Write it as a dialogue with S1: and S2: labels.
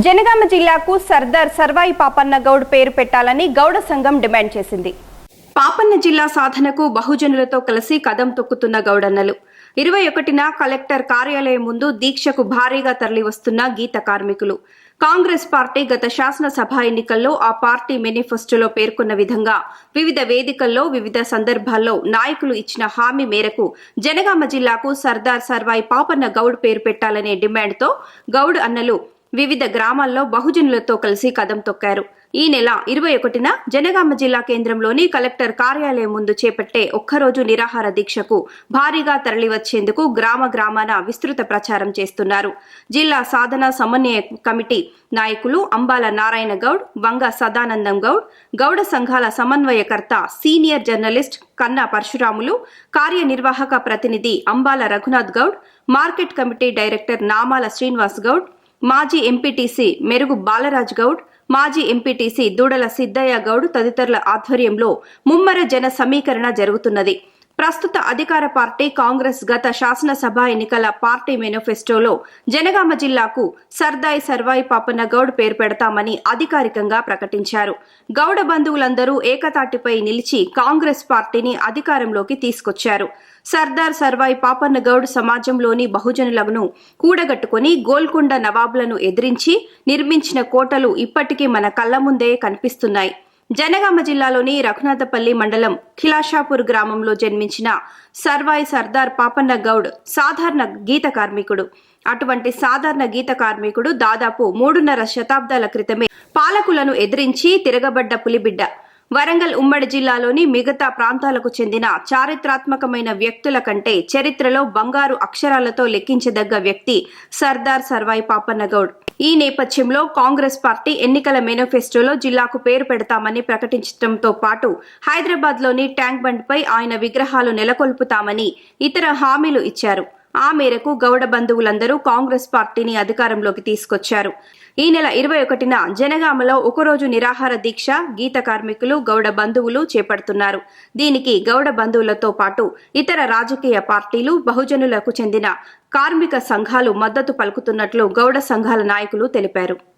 S1: జనగామ జిల్లాకు సర్దార్ సర్వాయి పాపన్న గౌడ్ పేరు పెట్టాలని గౌడ సంఘం డిమాండ్ చేసింది. పాపన్న జిల్లా సాధనకు బహుజనులతో కలిసి కదం తొక్కుతున్న గౌడన్నలు. ఇరవై ఒకటిన కలెక్టర్ కార్యాలయం ముందు దీక్షకు భారీగా తరలివస్తున్న గీత కార్మికులు. కాంగ్రెస్ పార్టీ గత శాసనసభ ఎన్నికల్లో ఆ పార్టీ మేనిఫెస్టోలో పేర్కొన్న విధంగా వివిధ వేదికల్లో వివిధ సందర్భాల్లో నాయకులు ఇచ్చిన హామీ మేరకు జనగామ జిల్లాకు సర్దార్ సర్వాయి పాపన్న గౌడ్ పేరు పెట్టాలనే డిమాండ్తో గౌడ్ అన్నలు వివిధ గ్రామాల్లో బహుజనులతో కలిసి కదం తొక్కారు. ఈ నెల ఇరవై ఒకటిన జనగామ జిల్లా కేంద్రంలోని కలెక్టర్ కార్యాలయం ముందు చేపట్టే ఒక్కరోజు నిరాహార దీక్షకు భారీగా తరలివచ్చేందుకు గ్రామ గ్రామాన విస్తృత ప్రచారం చేస్తున్నారు. జిల్లా సాధన సమన్వయ కమిటీ నాయకులు అంబాల నారాయణ గౌడ్ వంగ సదానందం గౌడ్ గౌడ సంఘాల సమన్వయకర్త సీనియర్ జర్నలిస్ట్ కన్నా పరశురాములు కార్యనిర్వాహక ప్రతినిధి Ambala Raghunath Goud market committee director Namala Srinivas Goud మాజీ ఎంపీటీసీ మెరుగు బాలరాజ్ గౌడ్ మాజీ ఎంపీటీసీ దూడల సిద్దయ్య గౌడ్ తదితరుల ఆధ్వర్యంలో ముమ్మర జన సమీకరణ జరుగుతున్నది. ప్రస్తుత అధికార పార్టీ కాంగ్రెస్ గత శాసనసభ ఎన్నికల పార్టీ మేనిఫెస్టోలో జనగామ జిల్లాకు సర్దాయి సర్వాయి పాపన్న గౌడ్ పేరు పెడతామని అధికారికంగా ప్రకటించారు. గౌడ బంధువులందరూ ఏకతాటిపై నిలిచి కాంగ్రెస్ పార్టీని అధికారంలోకి తీసుకొచ్చారు. సర్దార్ సర్వాయి పాపన్న గౌడ్ సమాజంలోని బహుజనులను కూడగట్టుకుని గోల్కొండ నవాబులను ఎదిరించి నిర్మించిన కోటలు ఇప్పటికీ మన కళ్ళ ముందే కనిపిస్తున్నాయి. జనగామ జిల్లాలోని రఘునాథపల్లి మండలం ఖిలాషాపూర్ గ్రామంలో జన్మించిన సర్వాయి సర్దార్ పాపన్న గౌడ్ సాధారణ గీత కార్మికుడు. అటువంటి సాధారణ గీత కార్మికుడు దాదాపు మూడున్నర శతాబ్దాల క్రితమే పాలకులను ఎదిరించి తిరగబడ్డ పులిబిడ్డ. వరంగల్ ఉమ్మడి జిల్లాలోని మిగతా ప్రాంతాలకు చెందిన చారిత్రాత్మకమైన వ్యక్తుల కంటే చరిత్రలో బంగారు అక్షరాలతో లెక్కించదగ్గ వ్యక్తి సర్దార్ సర్వాయి పాపన్నగౌడ్. ఈ నేపథ్యంలో కాంగ్రెస్ పార్టీ ఎన్నికల మేనిఫెస్టోలో జిల్లాకు పేరు పెడతామని ప్రకటించడంతో పాటు హైదరాబాద్లోని ట్యాంక్ బండ్పై ఆయన విగ్రహాలు నెలకొల్పుతామని ఇతర హామీలు ఇచ్చారు. ఆ మేరకు గౌడ బంధువులందరూ కాంగ్రెస్ పార్టీని అధికారంలోకి తీసుకొచ్చారు. ఈ నెల ఇరవై ఒకటిన జనగామలో ఒకరోజు నిరాహార దీక్ష గీత కార్మికులు గౌడ బంధువులు చేపడుతున్నారు. దీనికి గౌడ బంధువులతో పాటు ఇతర రాజకీయ పార్టీలు బహుజనులకు చెందిన కార్మిక సంఘాలు మద్దతు పలుకుతున్నట్లు గౌడ సంఘాల నాయకులు తెలిపారు.